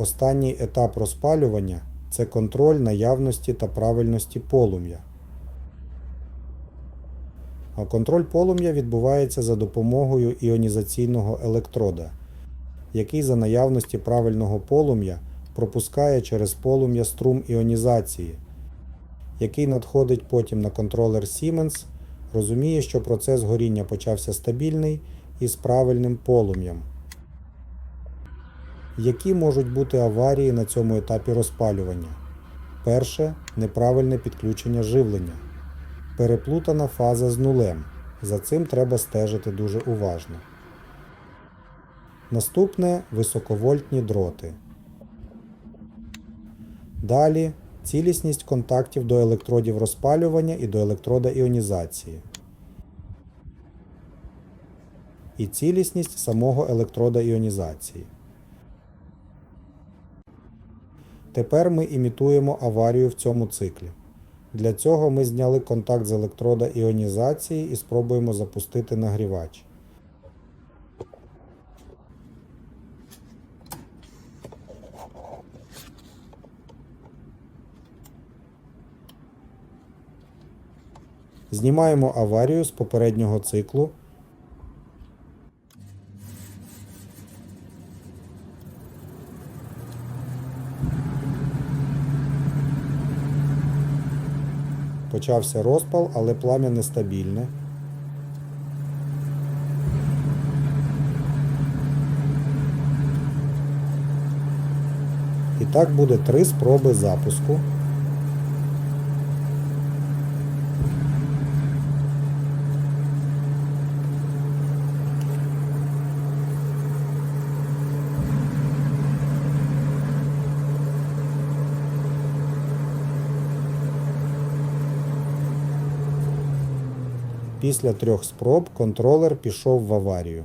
Останній етап розпалювання це контроль наявності та правильності полум'я. А контроль полум'я відбувається за допомогою іонізаційного електрода, який за наявності правильного полум'я пропускає через полум'я струм іонізації, який надходить потім на контролер Siemens, розуміє, що процес горіння почався стабільний і з правильним полум'ям. Які можуть бути аварії на цьому етапі розпалювання? Перше неправильне підключення живлення. Переплутана фаза з нулем. За цим треба стежити дуже уважно. Наступне високовольтні дроти. Далі цілісність контактів до електродів розпалювання і до електрода іонізації. І цілісність самого електрода іонізації. Тепер ми імітуємо аварію в цьому циклі. Для цього ми зняли контакт з електрода іонізації і спробуємо запустити нагрівач. Знімаємо аварію з попереднього циклу. Почався розпал, але плам'я нестабільне. І так буде три спроби запуску. Після трьох спроб контролер пішов в аварію.